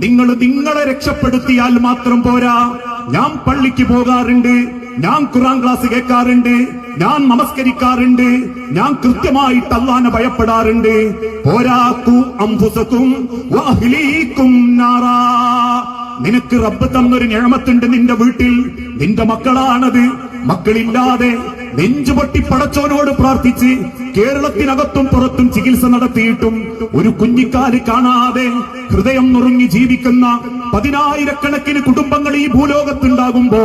നിങ്ങൾ നിങ്ങളെ രക്ഷപ്പെടുത്തിയാൽ മാത്രം പോരാ. ഞാൻ പള്ളിക്ക് പോകാറുണ്ട് ഞാൻ ഖുറാൻ ക്ലാസ് കേൾക്കാറുണ്ട് ഞാൻ നമസ്കരിക്കാറുണ്ട് ഞാൻ കൃത്യമായിട്ട് അള്ളാനെ ഭയപ്പെടാറുണ്ട്. പോരാക്കു നിനക്ക് റബ്ബ് തന്നൊരു ഞഴമത്തുണ്ട് നിന്റെ വീട്ടിൽ. നിന്റെ മക്കളാണത്. മക്കളില്ലാതെ നെഞ്ചുപൊട്ടി പടച്ചോനോട് പ്രാർത്ഥിച്ച് കേരളത്തിനകത്തും പുറത്തും ചികിത്സ നടത്തിയിട്ടും ഒരു കുഞ്ഞിക്കാൽ കാണാതെ ഹൃദയം നുറുങ്ങി ജീവിക്കുന്ന പതിനായിരക്കണക്കിന് കുടുംബങ്ങൾ ഈ ഭൂലോകത്തുണ്ടാകുമ്പോ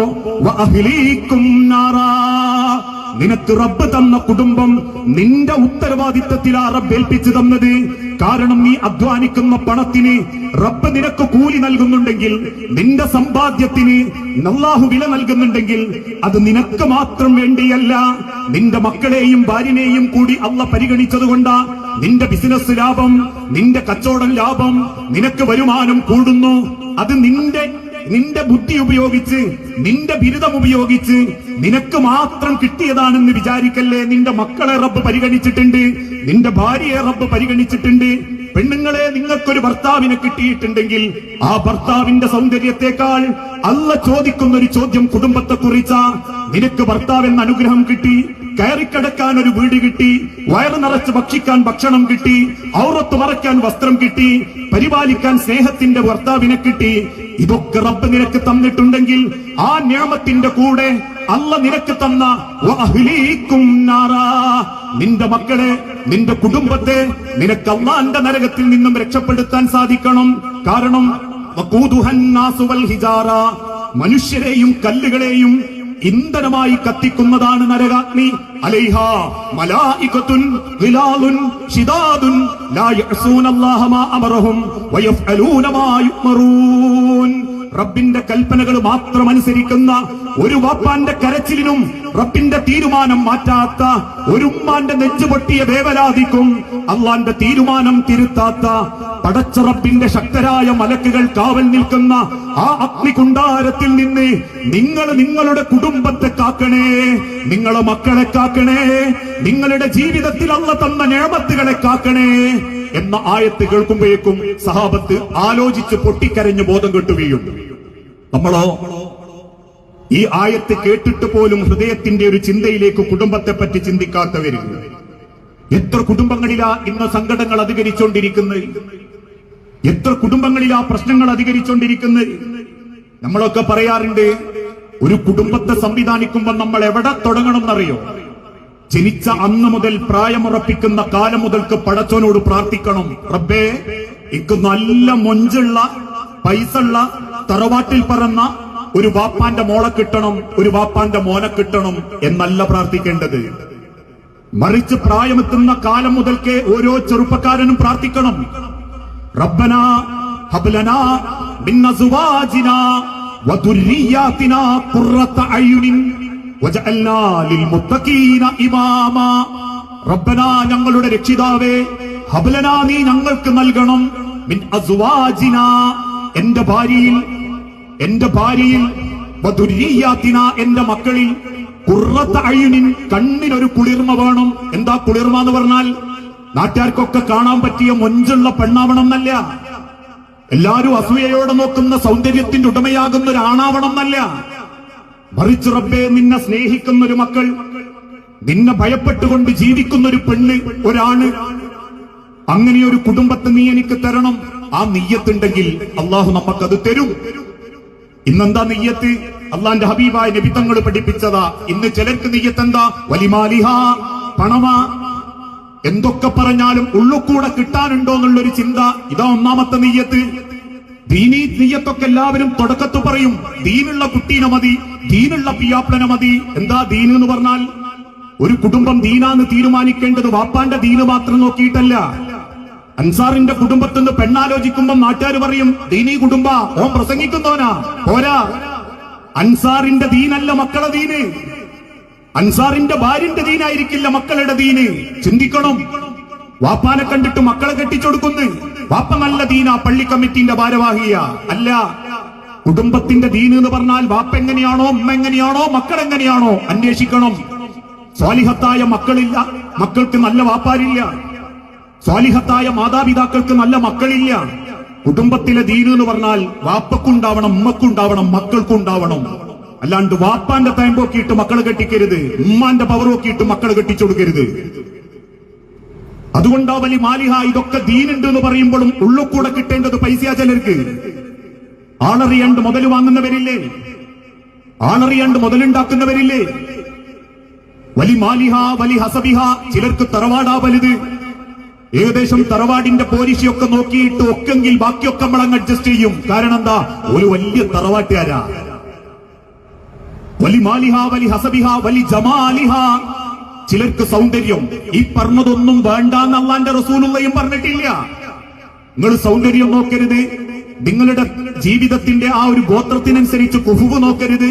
നിനക്ക് റബ്ബ് തന്ന കുടുംബം നിന്റെ ഉത്തരവാദിത്തത്തിലാ റബ്ബ് ഏൽപ്പിച്ചു തന്നത്. കാരണം നീ അധ്വാനിക്കുന്ന പണത്തിന് റബ്ബ് നിനക്ക് കൂലി നൽകുന്നുണ്ടെങ്കിൽ നിന്റെ സമ്പാദ്യത്തിന് നല്ലാഹു വില നൽകുന്നുണ്ടെങ്കിൽ അത് നിനക്ക് മാത്രം വേണ്ടിയല്ല. നിന്റെ മക്കളെയും ഭാര്യനെയും കൂടി അല്ല പരിഗണിച്ചതുകൊണ്ടാ നിന്റെ ബിസിനസ് ലാഭം നിന്റെ കച്ചവടം ലാഭം നിനക്ക് വരുമാനം കൂടുന്നു. അത് നിന്റെ നിന്റെ ബുദ്ധി ഉപയോഗിച്ച് നിന്റെ ബിരുദം ഉപയോഗിച്ച് നിനക്ക് മാത്രം കിട്ടിയതാണെന്ന് വിചാരിക്കല്ലേ നിന്റെ മക്കളെ റബ്ബ് പരിഗണിച്ചിട്ടുണ്ട് നിന്റെ ഭാര്യയെ റബ്ബ് പരിഗണിച്ചിട്ടുണ്ട് പെണ്ണുങ്ങളെ നിങ്ങൾക്കൊരു ഭർത്താവിനെ കിട്ടിയിട്ടുണ്ടെങ്കിൽ ആ ഭർത്താവിന്റെ സൗന്ദര്യത്തെക്കാൾ അല്ല ചോദിക്കുന്ന ഒരു ചോദ്യം കുടുംബത്തെ കുറിച്ച നിനക്ക് ഭർത്താവെന്ന അനുഗ്രഹം കിട്ടി കയറിക്കടക്കാൻ ഒരു വീട് കിട്ടി വയറ് നിറച്ച് ഭക്ഷിക്കാൻ ഭക്ഷണം കിട്ടി ഔറത്ത് മറയ്ക്കാൻ വസ്ത്രം കിട്ടി പരിപാലിക്കാൻ സ്നേഹത്തിന്റെ ഭർത്താവിനെ കിട്ടി ഇതൊക്കെ റബ്ബ് നിനക്ക് തന്നിട്ടുണ്ടെങ്കിൽ ആ ഞാമത്തിന്റെ കൂടെ അല്ല നിനക്ക് തന്ന. നിന്റെ മക്കളെ നിന്റെ കുടുംബത്തെ നിനക്ക് അള്ളാന്റെ നരകത്തിൽ നിന്നും രക്ഷപ്പെടുത്താൻ സാധിക്കണം കാരണം. മനുഷ്യരെയും കല്ലുകളെയും ഇന്ധനമായി കത്തിക്കുന്നതാണ് നരകാഗ്നി അലൈഹ മലായികത്തുൻ ഗിലാലുൻ ലാ അല്ലാഹ മാ അമറഹും വയഫ്അലൂന മാ റബ്ബിന്റെ കൽപ്പനകൾ മാത്രം അനുസരിക്കുന്ന ഒരു വാപ്പാന്റെ കരച്ചിലിനും റബ്ബിന്റെ തീരുമാനം മാറ്റാത്ത ഒരു ഉമ്മാന്റെ നെഞ്ചുപൊട്ടിയ വേവലാതിക്കും അള്ളാന്റെ തീരുമാനം തിരുത്താത്ത പടച്ച റബ്ബിന്റെ ശക്തരായ മലക്കുകൾ കാവൽ നിൽക്കുന്ന ആ അഗ്നികുണ്ടാരത്തിൽ നിന്ന് നിങ്ങൾ നിങ്ങളുടെ കുടുംബത്തെ കാക്കണേ നിങ്ങളെ മക്കളെ കാക്കണേ നിങ്ങളുടെ ജീവിതത്തിൽ അള്ള തന്ന നേമത്തുകളെ കാക്കണേ എന്ന ആയത്ത് കേൾക്കുമ്പോഴേക്കും സഹാബത്ത് ആലോചിച്ച് പൊട്ടിക്കരഞ്ഞ് ബോധം കെട്ടുകയും നമ്മളോ ഈ ആയത്ത് കേട്ടിട്ട് പോലും ഹൃദയത്തിന്റെ ഒരു ചിന്തയിലേക്ക് കുടുംബത്തെ പറ്റി ചിന്തിക്കാത്തവരും. എത്ര കുടുംബങ്ങളിലാ ഇന്ന് സങ്കടങ്ങൾ അധികരിച്ചുകൊണ്ടിരിക്കുന്നത് എത്ര കുടുംബങ്ങളിൽ ആ പ്രശ്നങ്ങൾ അധികരിച്ചുകൊണ്ടിരിക്കുന്നത് നമ്മളൊക്കെ പറയാറുണ്ട് ഒരു കുടുംബത്തെ സംവിധാനിക്കുമ്പോൾ നമ്മൾ എവിടെ തുടങ്ങണമെന്നറിയോ? ജനിച്ച അന്ന് മുതൽ പ്രായമുറപ്പിക്കുന്ന കാലം മുതൽക്ക് പടച്ചോനോട് പ്രാർത്ഥിക്കണം. റബ്ബേ എനിക്ക് നല്ല മൊഞ്ചുള്ള പൈസള്ള തറവാട്ടിൽ പറന്ന ഒരു വാപ്പാന്റെ മോളെ കിട്ടണം ഒരു വാപ്പാന്റെ മോനെ കിട്ടണം എന്നല്ല പ്രാർത്ഥിക്കേണ്ടത്. മറിച്ച് പ്രായമെത്തുന്ന കാലം മുതൽക്കേ ഓരോ ചെറുപ്പക്കാരനും പ്രാർത്ഥിക്കണം. റബ്ബന ഹബ്ലനാ من ازواجنا വദുർരിയാതിനാ ഖുർറത اعين വജഅൽനാ للمتقين ഇമാമാ ربنا ഞങ്ങളുടെ രക്ഷിതാവേ ഹബ്ലനാ നീ ഞങ്ങൾക്ക് നൽകണം. മിൻ അസ്വാജിന എന്റെ ഭാര്യയിൽ എന്റെ ഭാര്യയിൽ വദുരിയാത്തിന എന്റെ മക്കളിൽ. കുറത്ത അയുനിൻ കണ്ണിനൊരു കുളിർമ വേണം. എന്താ കുളിർമ എന്ന് പറഞ്ഞാൽ? നാട്ടുകാർക്കൊക്കെ കാണാൻ പറ്റിയ മൊഞ്ചുള്ള പെണ്ണാവണം എന്നല്ല എല്ലാരും അസൂയയോടെ നോക്കുന്ന സൗന്ദര്യത്തിന്റെ ഉടമയാകുന്ന ഒരു ആണാവണം എന്നല്ല മറിച്ച് റബ്ബെ നിന്നെ സ്നേഹിക്കുന്ന ഒരു മക്കൾ നിന്നെ ഭയപ്പെട്ടുകൊണ്ട് ജീവിക്കുന്ന ഒരു പെണ്ണ് ഒരാണ് അങ്ങനെ ഒരു കുടുംബത്തെ നീ എനിക്ക് തരണം. ആ നെയ്യത്തുണ്ടെങ്കിൽ അള്ളാഹു നമുക്കത് തരും. ഇന്നെന്താ നെയ്യത്ത് അള്ളാന്റെ ഹബീബായ നബിത്തങ്ങൾ പഠിപ്പിച്ചതാ. ഇന്ന് ചിലർക്ക് നെയ്യത്ത് എന്താ വലിമാലിഹ പണമാ. എന്തൊക്കെ പറഞ്ഞാലും ഉള്ളുകൂടെ കിട്ടാനുണ്ടോ എന്നുള്ളൊരു ചിന്ത. ഇതാ ഒന്നാമത്തെ നെയ്യത്ത്. ദീനീ നെയ്യത്തൊക്കെ എല്ലാവരും തുടക്കത്ത് പറയും ദീനുള്ള കുട്ടീനെ മതി ദീനുള്ള പിയാപ്ലനെ മതി. എന്താ ദീന് എന്ന് പറഞ്ഞാൽ? ഒരു കുടുംബം ദീനാന്ന് തീരുമാനിക്കേണ്ടത് വാപ്പാന്റെ ദീന് മാത്രം നോക്കിയിട്ടല്ല. അൻസാറിന്റെ കുടുംബത്തിൽ പെണ്ണാലോചിക്കുമ്പോൾ നാട്ടുകാർ പറയും ദീനി കുടുംബ ഓൻ പ്രസംഗിക്കുന്നവനാ പോരാ. അൻസാറിന്റെ ദീനല്ല മക്കളെ ദീന്. അൻസാറിന്റെ ഭാര്യന്റെ ദീനായിരിക്കില്ല മക്കളുടെ ദീന്. ചിന്തിക്കണം. വാപ്പാനെ കണ്ടിട്ട് മക്കളെ കെട്ടിച്ചൊടുക്കുന്നു. വാപ്പ നല്ല ദീന പള്ളി കമ്മിറ്റിന്റെ ഭാരവാഹിയ. അല്ല കുടുംബത്തിന്റെ ദീന് എന്ന് പറഞ്ഞാൽ വാപ്പ എങ്ങനെയാണോ ഉമ്മ എങ്ങനെയാണോ മക്കൾ എങ്ങനെയാണോ അന്വേഷിക്കണം. സ്വാലിഹത്തായ മക്കളില്ല മക്കൾക്ക് നല്ല വാപ്പാരില്ല. സ്വാലിഹത്തായ മാതാപിതാക്കൾക്ക് നല്ല മക്കളില്ല. കുടുംബത്തിലെ ദീന് എന്ന് പറഞ്ഞാൽ വാപ്പക്കുണ്ടാവണം ഉമ്മക്കുണ്ടാവണം മക്കൾക്കുണ്ടാവണം. അല്ലാണ്ട് വാപ്പാന്റെ ടൈം നോക്കിയിട്ട് മക്കൾ കെട്ടിക്കരുത് ഉമ്മാന്റെ പവർ നോക്കിയിട്ട് മക്കൾ കെട്ടിച്ചു കൊടുക്കരുത്. അതുകൊണ്ടാ വലി മാലിഹ ഇതൊക്കെ ദീനുണ്ട് എന്ന് പറയുമ്പോഴും ഉള്ളുകൂടെ കിട്ടേണ്ടത് പൈസ ചിലർക്ക്. ആളറിയാണ്ട് മുതൽ വാങ്ങുന്നവരില്ലേ? ആളറിയാണ്ട് മുതലുണ്ടാക്കുന്നവരില്ലേ? വലി മാലിഹ വലി ഹസബിഹ ചിലർക്ക് തറവാടാ വലുത്. ഏകദേശം തറവാടിന്റെ പോലീസിയൊക്കെ നോക്കിയിട്ട് ഒക്കെങ്കിൽ ബാക്കിയൊക്കെ നമ്മൾ അങ്ങ് അഡ്ജസ്റ്റ് ചെയ്യും. കാരണം എന്താ? ഒരു വലിയ തറവാട്ടുകാരാ. വലി മാലിഹ വലി ഹസബിഹ വലി ജമാലിഹ. ചിലർക്ക് സൗന്ദര്യം ഈ പറഞ്ഞതൊന്നും വേണ്ട എന്നല്ലാന്റെ റസൂലുള്ളയും പറഞ്ഞിട്ടില്ല. നിങ്ങൾ സൗന്ദര്യം നോക്കരുത്. നിങ്ങളുടെ ജീവിതത്തിന്റെ ആ ഒരു ഗോത്രത്തിനനുസരിച്ച് കുഹുവ് നോക്കരുത്.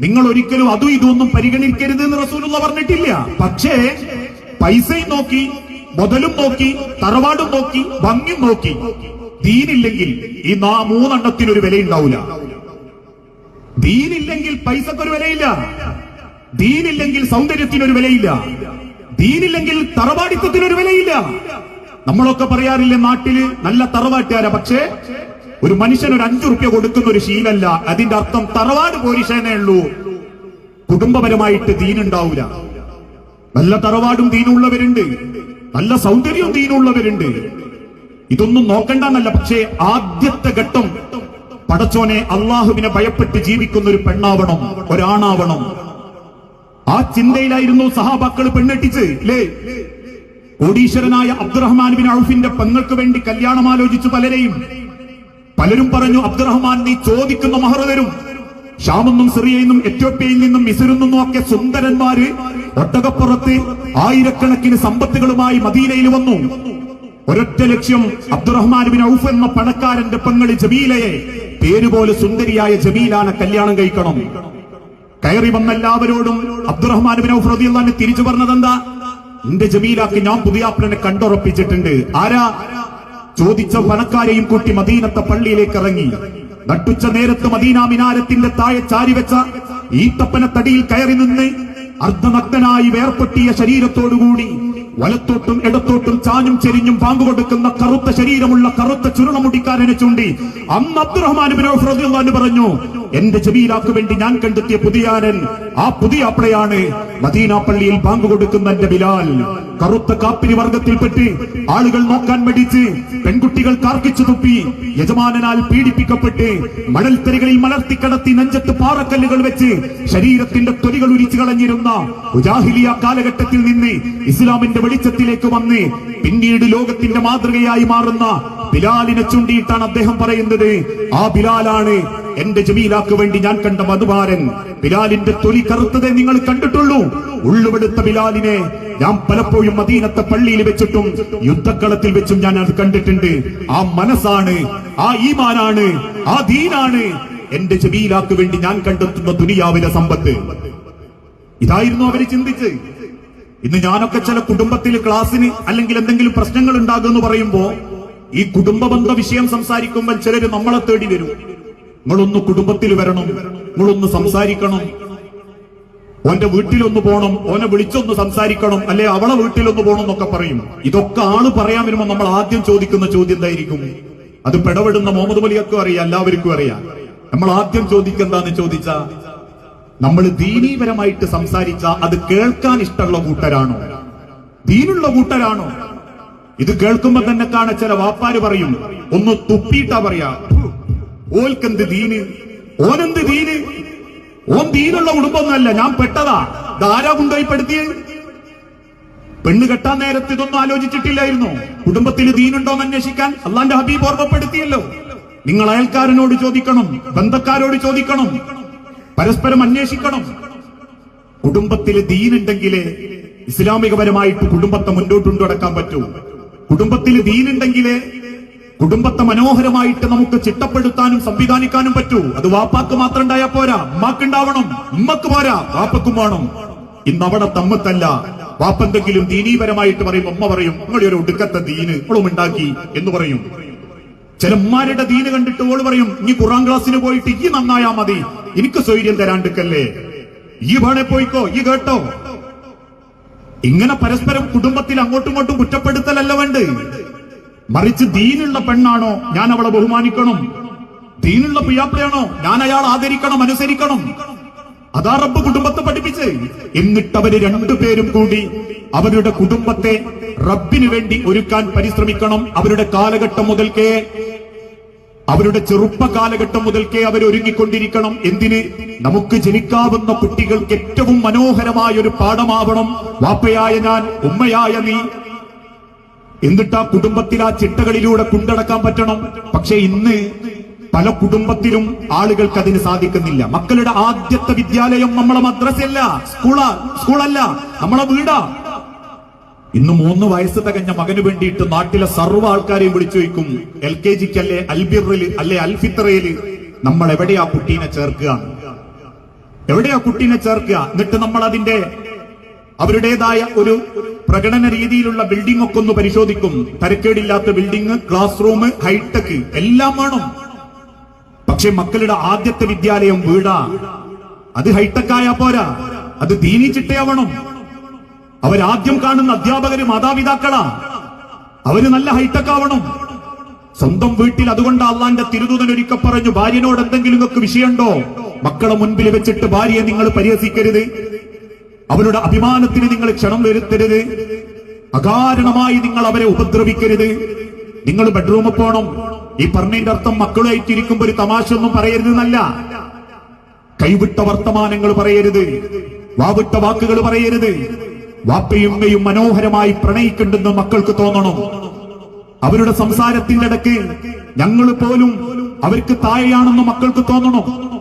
നിങ്ങൾ ഒരിക്കലും അതും ഇതൊന്നും പരിഗണിക്കരുത് എന്ന് റസൂലുള്ള പറഞ്ഞിട്ടില്ല. പക്ഷേ പൈസയും നോക്കി മുതലും നോക്കി തറവാടും നോക്കി ഭംഗിയും നോക്കി ദീനില്ലെങ്കിൽ ഈ നാ മൂന്നെണ്ണത്തിനൊരു വിലയുണ്ടാവില്ല ദീനില്ലെങ്കിൽ പൈസക്കൊരു വിലയില്ല. ദീനില്ലെങ്കിൽ സൗന്ദര്യത്തിനൊരു വിലയില്ല. ദീനില്ലെങ്കിൽ തറവാടിത്തത്തിനൊരു വിലയില്ല. നമ്മളൊക്കെ പറയാറില്ലേ നാട്ടിൽ നല്ല തറവാട്ടുകാരാ പക്ഷേ ഒരു മനുഷ്യൻ ഒരു അഞ്ചു റുപ്യ കൊടുക്കുന്ന ഒരു ശീലല്ല. അതിന്റെ അർത്ഥം തറവാട് പോരിശേനേ ഉള്ളൂ. കുടുംബപരമായിട്ട് ദീനുണ്ടാവൂല. നല്ല തറവാടും ദീനുള്ളവരുണ്ട്. നല്ല സൗന്ദര്യവും ദീനുള്ളവരുണ്ട്. ഇതൊന്നും നോക്കണ്ടെന്നല്ല പക്ഷേ ആദ്യത്തെ ഘട്ടം പടച്ചോനെ അള്ളാഹുവിനെ ഭയപ്പെട്ട് ജീവിക്കുന്ന ഒരു പെണ്ണാവണം ഒരാണാവണം. ആ ചിന്തയിലായിരുന്നു സഹാബാക്കൾ പെണ്ണെട്ടിച്ച്. ലേ കോടീശ്വരനായ അബ്ദുറഹ്മാൻ ബിൻ ഔഫിന്റെ പെങ്ങൾക്ക് വേണ്ടി കല്യാണം ആലോചിച്ചു പലരെയും. പലരും പറഞ്ഞു അബ്ദുറഹ്മാൻ നീ ചോദിക്കുന്ന മഹർ ഷാമെന്നും സിറിയയിൽ നിന്നും എത്യോപ്യയിൽ നിന്നും മിസറിൽ നിന്നും ഒക്കെ സുന്ദരന്മാര് ഒട്ടകപ്പുറത്ത് ആയിരക്കണക്കിന് സമ്പത്തുകളുമായി മദീനയിൽ വന്നു. ഒരൊറ്റ ലക്ഷ്യം അബ്ദുറഹ്മാൻ ബിൻ ഔഫ് എന്ന പണക്കാരന്റെ പെങ്ങൾ ജമീലയെ പേരുപോലെ സുന്ദരിയായ ജമീലാണ് കല്യാണം കഴിക്കണം. കയറി വന്ന എല്ലാവരോടും അബ്ദുറഹ്മാൻ ബിൻ ഔഫ് തിരിച്ചു പറഞ്ഞത് എന്താ എന്റെ ജമീലാക്ക് ഞാൻ പുതിയാപ്പിളനെ കണ്ടുറപ്പിച്ചിട്ടുണ്ട്. ആരാ? ചോദിച്ച പണക്കാരെയും കൂട്ടി മദീനത്തെ പള്ളിയിലേക്ക് ഇറങ്ങി. നട്ടുച്ച നേരത്ത് മദീന മിനാരത്തിന്റെ താഴെ ചാരിവെച്ച ഈത്തപ്പന തടിയിൽ കയറി നിന്ന് അർദ്ധനഗ്നായി വേർപ്പെട്ടിയ ശരീരത്തോടുകൂടി വലത്തോട്ടും ഇടത്തോട്ടും ചാഞ്ഞും ചെരിഞ്ഞും പാമ്പ് കൊടുക്കുന്ന കറുത്ത ശരീരമുള്ള കറുത്ത ചുരുളമുടിക്കാരനെ ചൂണ്ടി അന്ന് അബ്ദുറഹ്മാൻ റളിയല്ലാഹു പറഞ്ഞു എന്റെ ജമീലാക്ക് വേണ്ടി ഞാൻ കണ്ടെത്തിയ പുതിയാനൻ ആ പുതിയ അപ്പളയാണ് മദീന പള്ളിയിൽ പാമ്പ് കൊടുക്കുന്ന എന്റെ ബിലാൽ. കറുത്ത കാപ്പിരി വർഗത്തിൽപ്പെട്ട് ആളുകൾ നോക്കാൻ മടിച്ച് പെൺകുട്ടികൾ കാർക്കിച്ചു തുപ്പി യജമാനാൽ പീഡിപ്പിക്കപ്പെട്ട് മണൽത്തരികളിൽ മലർത്തിക്കടത്തി നെഞ്ചത്ത് പാറക്കല്ലുകൾ വെച്ച് ശരീരത്തിന്റെ തൊലികൾ ഉരിച്ചു കളഞ്ഞിരുന്ന ഉജാഹിലിയ കാലഘട്ടത്തിൽ നിന്ന് ഇസ്ലാമിന്റെ വെളിച്ചത്തിലേക്ക് വന്ന് പിന്നീട് ലോകത്തിന്റെ മാതൃകയായി മാറുന്ന ബിലാലിനെ ചൂണ്ടിയിട്ടാണ് അദ്ദേഹം പറയുന്നത് ആ ബിലാലാണ് എന്റെ ജമീലാക്ക് വേണ്ടി ഞാൻ കണ്ട മധുബാരൻ ബിലാലിന്റെ തൊലി കറുത്തതേ നിങ്ങൾ കണ്ടിട്ടുള്ളൂ. ഉള്ളുവെടുത്ത ബിലാലിനെ ഞാൻ പലപ്പോഴും മദീനത്തെ പള്ളിയിൽ വെച്ചിട്ടും യുദ്ധക്കളത്തിൽ വെച്ചും ഞാൻ അത് കണ്ടിട്ടുണ്ട്. ആ മനസ്സാണ് ആ ഈമാനാണ് ആ ദീനാണ് എന്റെ ജമീലാക്ക് വേണ്ടി ഞാൻ കണ്ടെത്തുന്ന ദുനിയാവിലെ സമ്പത്ത്. ഇതായിരുന്നു അവർ ചിന്തിച്ച്. ഇന്ന് ഞാനൊക്കെ ചില കുടുംബത്തിൽ ക്ലാസ്സിന് അല്ലെങ്കിൽ എന്തെങ്കിലും പ്രശ്നങ്ങൾ ഉണ്ടാകുമെന്ന് പറയുമ്പോ ഈ കുടുംബബന്ധ വിഷയം സംസാരിക്കുമ്പോൾ ചിലര് നമ്മളെ തേടി വരും. നിങ്ങളൊന്ന് കുടുംബത്തിൽ വരണം. നിങ്ങളൊന്ന് സംസാരിക്കണം. ഓന്റെ വീട്ടിലൊന്ന് പോണം. ഓനെ വിളിച്ചൊന്ന് സംസാരിക്കണം. അല്ലെ അവളെ വീട്ടിലൊന്ന് പോകണം എന്നൊക്കെ പറയും. ഇതൊക്കെ ആൾ പറയാൻ വരുമ്പോ നമ്മൾ ആദ്യം ചോദിക്കുന്ന ചോദ്യം എന്തായിരിക്കും? അത് പിടപെടുന്ന മുഹമ്മദ് മലിയക്കും അറിയാം എല്ലാവർക്കും അറിയാം. നമ്മൾ ആദ്യം ചോദിക്കെന്താന്ന് ചോദിച്ച നമ്മൾ ദീനീപരമായിട്ട് സംസാരിച്ച അത് കേൾക്കാൻ ഇഷ്ടമുള്ള കൂട്ടരാണോ? ദീനുള്ള കൂട്ടരാണോ? ഇത് കേൾക്കുമ്പോ തന്നെ കാണ ചില വാപ്പാര് പറയും. ഒന്ന് തുപ്പിയിട്ടാ പറയാ. "ഫു, ഓൽക്കെന്ത് ദീന്? ഓനെന്ത് ദീന്? ഓൻ ദീനുള്ള കുടുംബമൊന്നുമല്ല ഞാൻ പെട്ടതാ. ധാരാ കൊണ്ടുപോയി പെണ്ണ് കെട്ടാൻ നേരത്ത് ഇതൊന്നും ആലോചിച്ചിട്ടില്ലായിരുന്നു. കുടുംബത്തിൽ ദീനുണ്ടോന്ന് അന്വേഷിക്കാൻ അള്ളാന്റെ ഹബീബ് ഓർമ്മപ്പെടുത്തിയല്ലോ. നിങ്ങൾ അയൽക്കാരനോട് ചോദിക്കണം ബന്ധക്കാരോട് ചോദിക്കണം പരസ്പരം അന്വേഷിക്കണം. കുടുംബത്തിൽ ദീനുണ്ടെങ്കിലേ ഇസ്ലാമികപരമായിട്ട് കുടുംബത്തെ മുന്നോട്ട് കൊണ്ടുനടക്കാൻ പറ്റൂ. കുടുംബത്തിൽ ദീനുണ്ടെങ്കിലേ കുടുംബത്തെ മനോഹരമായിട്ട് നമുക്ക് ചിട്ടപ്പെടുത്താനും സംവിധാനിക്കാനും പറ്റൂ. അത് വാപ്പാക്ക് മാത്രം ഉണ്ടായാ പോരാ. ഉമ്മാക്കുണ്ടാവണം ഉമ്മക്ക് പോരാ. വാപ്പക്കും വേണം. ഇന്ന് അവിടെ തമ്മത്തല്ല. വാപ്പെന്തെങ്കിലും ദീനീപരമായിട്ട് പറയും ഉമ്മ പറയും നിങ്ങളുടെ ഒരു ഒടുക്കത്തെ ദീന് ഇവളും ഉണ്ടാക്കി എന്ന് പറയും. ചില ഉമ്മാരുടെ ദീന് കണ്ടിട്ട് ഓൾ പറയും ഇനി ഖുറാൻ ക്ലാസ്സിന് പോയിട്ട് ഈ നന്നായാ മതി. എനിക്ക് സ്വൈര്യം തരാണ്ടിക്കല്ലേ ഈ വേണെ പോയിക്കോ. ഈ കേട്ടോ. ഇങ്ങനെ പരസ്പരം കുടുംബത്തിൽ അങ്ങോട്ടും ഇങ്ങോട്ടും കുറ്റപ്പെടുത്തലല്ല വേണ്ട മറിച്ച് ദീനുള്ള പെണ്ണാണോ ഞാൻ അവളെ ബഹുമാനിക്കണം? ദീനുള്ള പിയാപ്പിളയാണോ ഞാൻ അയാൾ ആദരിക്കണം അനുസരിക്കണം? അതാ റബ്ബ് കുടുംബത്തെ പഠിപ്പിച്ച്. എന്നിട്ട് അവർ രണ്ടുപേരും കൂടി അവരുടെ കുടുംബത്തെ റബ്ബിന് വേണ്ടി ഒരുക്കാൻ പരിശ്രമിക്കണം അവരുടെ കാലഘട്ടം മുതൽക്കേ. അവരുടെ ചെറുപ്പ കാലഘട്ടം മുതൽക്കേ അവർ ഒരുങ്ങിക്കൊണ്ടിരിക്കണം. എന്തിന്? നമുക്ക് ജനിക്കാവുന്ന കുട്ടികൾക്ക് ഏറ്റവും മനോഹരമായ ഒരു പാഠമാവണം. വാപ്പയായ ഞാൻ ഉമ്മയായ നീ എന്നിട്ട് ആ കുടുംബത്തിൽ ആ ചിട്ടകളിലൂടെ കൊണ്ടടക്കാൻ പറ്റണം. പക്ഷെ ഇന്ന് പല കുടുംബത്തിലും ആളുകൾക്ക് അതിന് സാധിക്കുന്നില്ല. മക്കളുടെ ആദ്യത്തെ വിദ്യാലയം നമ്മളെ മദ്രസയല്ല സ്കൂളാ സ്കൂളല്ല നമ്മളെ വീടാ. ഇന്ന് മൂന്ന് വയസ്സ് തികഞ്ഞ മകന് വേണ്ടിയിട്ട് നാട്ടിലെ സർവ ആൾക്കാരെയും വിളിച്ചു വയ്ക്കും എൽ കെ ജിക്ക് അല്ലെ അൽബിറിൽ അല്ലെ അൽഫിത്രയിൽ നമ്മൾ എവിടെയാ കുട്ടീനെ ചേർക്കുക? എവിടെയാ കുട്ടീനെ ചേർക്കുക? എന്നിട്ട് നമ്മൾ അതിന്റെ അവരുടേതായ ഒരു പ്രകടന രീതിയിലുള്ള ബിൽഡിംഗ് ഒക്കെ ഒന്ന് പരിശോധിക്കും. തരക്കേടില്ലാത്ത ബിൽഡിംഗ് ക്ലാസ് റൂം ഹൈടെക് എല്ലാം വേണം പക്ഷെ മക്കളുടെ ആദ്യത്തെ വിദ്യാലയം വീടാ. അത് ഹൈടെക് ആയാ പോരാ. അത് ദീനി ചിട്ടയാവണം. അവരാദ്യം കാണുന്ന അധ്യാപകര് മാതാപിതാക്കളാ. അവർ നല്ല ഹൈടെക് ആവണം. സ്വന്തം വീട്ടിൽ അതുകൊണ്ട് അള്ളാന്റെ തിരുദൂതൻ ഒരിക്കൽ പറഞ്ഞു ഭാര്യനോട് എന്തെങ്കിലും ഒക്കെ വിഷയമുണ്ടോ? മക്കളെ മുൻപിൽ വെച്ചിട്ട് ഭാര്യയെ നിങ്ങൾ പരിഹസിക്കരുത്. അവരുടെ അഭിമാനത്തിന് നിങ്ങൾ ക്ഷണം വരുത്തരുത്. അകാരണമായി നിങ്ങൾ അവരെ ഉപദ്രവിക്കരുത്. നിങ്ങൾ ബെഡ്റൂമിൽ പോണം. ഈ പറഞ്ഞതിന്റെ അർത്ഥം മക്കളുമായിട്ടിരിക്കുമ്പോ ഒരു തമാശ ഒന്നും പറയരുത് എന്നല്ല കൈവിട്ട വർത്തമാനങ്ങൾ പറയരുത്. വാവിട്ട വാക്കുകൾ പറയരുത്. വാപ്പയും ഉമ്മയും മനോഹരമായി പ്രണയിക്കുന്നുണ്ടെന്ന് മക്കൾക്ക് തോന്നണം. അവരുടെ സംസാരത്തിന്റെ ഇടയ്ക്ക് ഞങ്ങൾ പോലും അവർക്ക് താഴെയാണെന്ന് മക്കൾക്ക് തോന്നണം.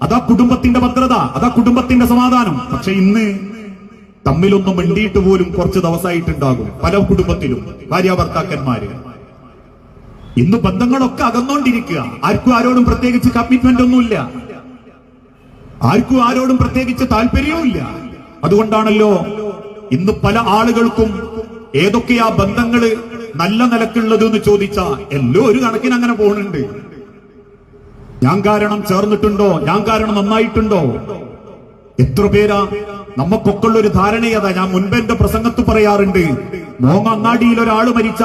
അതാ കുടുംബത്തിന്റെ ഭദ്രത അതാ കുടുംബത്തിന്റെ സമാധാനം. പക്ഷെ ഇന്ന് തമ്മിലൊന്നും മിണ്ടിയിട്ട് പോലും കുറച്ച് ദിവസമായിട്ടുണ്ടാകും പല കുടുംബത്തിലും ഭാര്യ ഭർത്താക്കന്മാര്. ഇന്ന് ബന്ധങ്ങളൊക്കെ അകന്നോണ്ടിരിക്കുക. ആർക്കും ആരോടും പ്രത്യേകിച്ച് കമ്മിറ്റ്മെന്റ് ഒന്നുമില്ല. ആർക്കും ആരോടും പ്രത്യേകിച്ച് താല്പര്യവുമില്ല അതുകൊണ്ടാണല്ലോ ഇന്ന് പല ആളുകൾക്കും ഏതൊക്കെയാ ബന്ധങ്ങൾ നല്ല നിലക്കുള്ളത് എന്ന് ചോദിച്ചാ എല്ലോ ഒരു കണക്കിന് അങ്ങനെ പോകുന്നുണ്ട് ഞാൻ കാരണം ചേർന്നിട്ടുണ്ടോ? ഞാൻ കാരണം നന്നായിട്ടുണ്ടോ? എത്ര പേരാ? നമുക്കൊക്കെ ഉള്ള ഒരു ധാരണയതാ. ഞാൻ മുൻപെന്റെ പ്രസംഗത്ത് പറയാറുണ്ട് മോങ്ങ അങ്ങാടിയിൽ ഒരാൾ മരിച്ച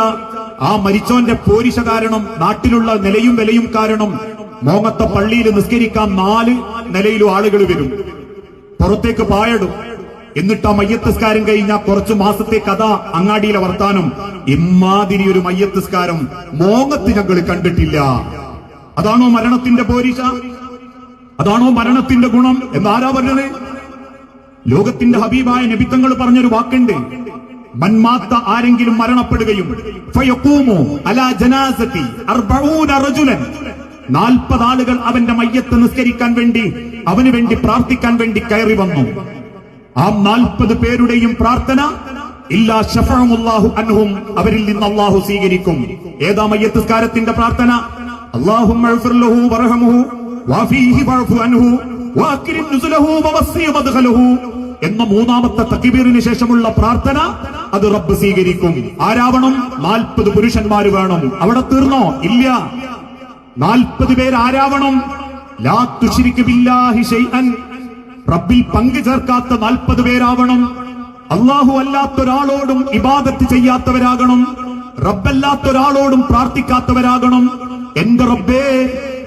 ആ മരിച്ചോന്റെ പോരിശ കാരണം നാട്ടിലുള്ള നിലയും വിലയും കാരണം മോങ്ങത്തെ പള്ളിയിൽ നിസ്കരിക്കാൻ നാല് നിലയിലും ആളുകൾ വരും. പുറത്തേക്ക് പായടും. എന്നിട്ട് ആ മയ്യത്തസ്കാരം കഴിഞ്ഞ കുറച്ചു മാസത്തെ കഥ അങ്ങാടിയിലെ വർത്താനം. ഇമാതിരി ഒരു മയ്യത്തസ്കാരം മോങ്ങത്ത് ഞങ്ങൾ കണ്ടിട്ടില്ല. അതാണോ മരണത്തിന്റെ പോരിശ? അതാണോ മരണത്തിന്റെ ഗുണം എന്നാരാ പറഞ്ഞത്? ലോകത്തിന്റെ ഹബീബായ നബിത്തങ്ങൾ പറഞ്ഞൊരു വാക്കുണ്ട്. മന്മാത്ത ആരെങ്കിലും മരണപ്പെടുകയും നാൽപ്പത് ആളുകൾ അവന്റെ മയ്യത്ത് നിസ്കരിക്കാൻ വേണ്ടി അവന് വേണ്ടി പ്രാർത്ഥിക്കാൻ വേണ്ടി കയറി വന്നു. ആ നാൽപ്പത് പേരുടെയും പ്രാർത്ഥന ഇല്ലാ ഷഫഅമുല്ലാഹു അൻഹും അവരിൽ നിന്ന് അള്ളാഹു സ്വീകരിക്കും. ഏതാ മയ്യത്തുസ്കാരത്തിന്റെ പ്രാർത്ഥന? അല്ലാഹുമ്മ اغفر له وارحمه വഫീഹി واعف അൻഹു واكرم വവസ്സി മദ്ഖലഹു എന്ന മൂന്നാമത്തെ തക്കിബീറിന് ശേഷമുള്ള പ്രാർത്ഥന അത് റബ്ബ് സ്വീകരിക്കും. ആരാവണം? നാൽപ്പത് പുരുഷന്മാർ വേണം. അവിടെ തീർന്നോ? ഇല്ല. നാൽപ്പത് പേരാരാവണം റബ്ബിൽ പങ്കു ചേർക്കാത്ത നാൽപ്പത് പേരാവണം. അള്ളാഹു അല്ലാത്തൊരാളോടും ഇബാദത്ത് ചെയ്യാത്തവരാകണം. റബ്ബല്ലാത്തൊരാളോടും പ്രാർത്ഥിക്കാത്തവരാകണം. എന്റെ റബ്ബേ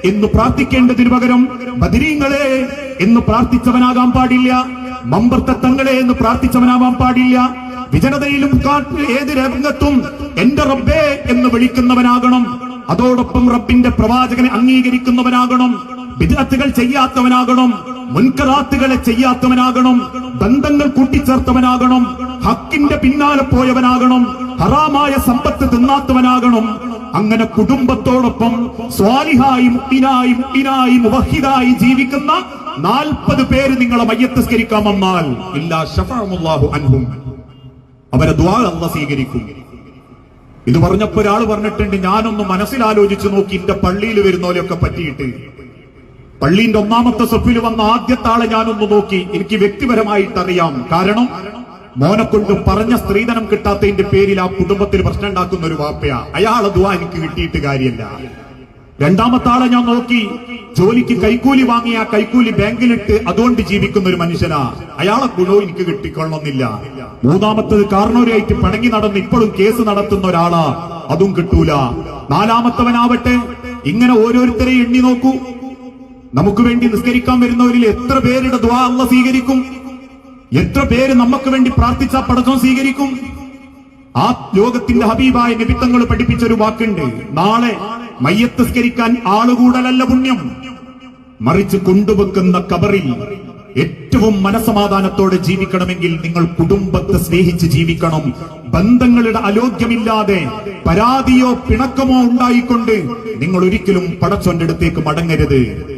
എന്ന് പ്രാർത്ഥിക്കേണ്ടതിനു പകരം ബദിരീങ്ങളെ എന്ന് പ്രാർത്ഥിച്ചവനാകാൻ പാടില്ല മമ്പർത്തങ്ങളെ എന്ന് പ്രാർത്ഥിച്ചവനാവാൻ പാടില്ല വിജനതയിലും കാട്ടിൽ ഏത് രംഗത്തും എന്റെ റബ്ബേ എന്ന് വിളിക്കുന്നവനാകണം. അതോടൊപ്പം റബ്ബിന്റെ പ്രവാചകനെ അംഗീകരിക്കുന്നവനാകണം വിദഗ്ധകൾ ചെയ്യാത്തവനാകണം മുൻകറാത്തുകളെ ചെയ്യാത്തവനാകണം ബന്ധങ്ങൾ കൂട്ടിച്ചേർത്തവനാകണം ഹക്കിന്റെ പിന്നാലെ പോയവനാകണം ഹറാമായ സമ്പത്ത് തിന്നാത്തവനാകണം അങ്ങനെ കുടുംബത്തോടൊപ്പം സ്വാലിഹായി ഇനായും ഇനായും മുവഹിദായി ജീവിക്കുന്ന നാൽപ്പത് പേര് നിങ്ങളെ മയ്യത്തസ്കരിക്കാൻ വന്നാൽ. ഇല്ലാ ഷഫാഹു അൻഹും. അവരെ ദ്വാ അല്ല സ്വീകരിക്കും. ഇത് പറഞ്ഞപ്പോ ഒരാൾ പറഞ്ഞിട്ടുണ്ട് ഞാനൊന്ന് മനസ്സിലാലോചിച്ചു നോക്കി എന്റെ പള്ളിയിൽ വരുന്നവരെയൊക്കെ പറ്റിയിട്ട്. പള്ളിന്റെ ഒന്നാമത്തെ സഫിൽ വന്ന ആദ്യത്തെ ആളെ ഞാനൊന്ന് നോക്കി. എനിക്ക് വ്യക്തിപരമായിട്ട് അറിയാം കാരണം മോനെ കൊണ്ട് പറഞ്ഞ സ്ത്രീധനം കിട്ടാത്തതിന്റെ പേരിൽ ആ കുടുംബത്തിൽ പ്രശ്നം ഉണ്ടാക്കുന്ന ഒരു വാപ്പയാ. അയാളെ ദുവാ എനിക്ക് കിട്ടിയിട്ട് കാര്യമല്ല. രണ്ടാമത്തെ ആളെ ഞാൻ നോക്കി. ജോലിക്ക് കൈക്കൂലി വാങ്ങി ആ കൈക്കൂലി ബാങ്കിലിട്ട് അതുകൊണ്ട് ജീവിക്കുന്ന ഒരു മനുഷ്യനാ. അയാളെ ഗുണവും എനിക്ക് കിട്ടിക്കൊള്ളണമെന്നില്ല. മൂന്നാമത്തത് കാരണവരായിട്ട് പിണങ്ങി നടന്ന് ഇപ്പോഴും കേസ് നടത്തുന്ന ഒരാളാ. അതും കിട്ടൂല. നാലാമത്തവനാവട്ടെ. ഇങ്ങനെ ഓരോരുത്തരെ എണ്ണി നോക്കൂ. നമുക്ക് വേണ്ടി നിസ്കരിക്കാൻ വരുന്നവരിൽ എത്ര പേരുടെ ദ്വാ അല്ല സ്വീകരിക്കും? എത്ര പേര് നമുക്ക് വേണ്ടി പ്രാർത്ഥിച്ച പടക്കം സ്വീകരിക്കും? ആ ലോകത്തിന്റെ ഹബീബായ നിമിത്തങ്ങൾ പഠിപ്പിച്ച ഒരു വാക്കുണ്ട്. നാളെ മയ്യത്ത് സ്കരിക്കാൻ ആളുകൂടലല്ല പുണ്യം. മറിച്ച് കൊണ്ടുവെക്കുന്ന കബറിൽ ഏറ്റവും മനസമാധാനത്തോടെ ജീവിക്കണമെങ്കിൽ നിങ്ങൾ കുടുംബത്തെ സ്നേഹിച്ച് ജീവിക്കണം. ബന്ധങ്ങളുടെ അലോഗ്യമില്ലാതെ പരാതിയോ പിണക്കമോ ഉണ്ടായിക്കൊണ്ട് നിങ്ങൾ ഒരിക്കലും പടച്ചോന്റെ അടുത്തേക്ക് മടങ്ങരുത്.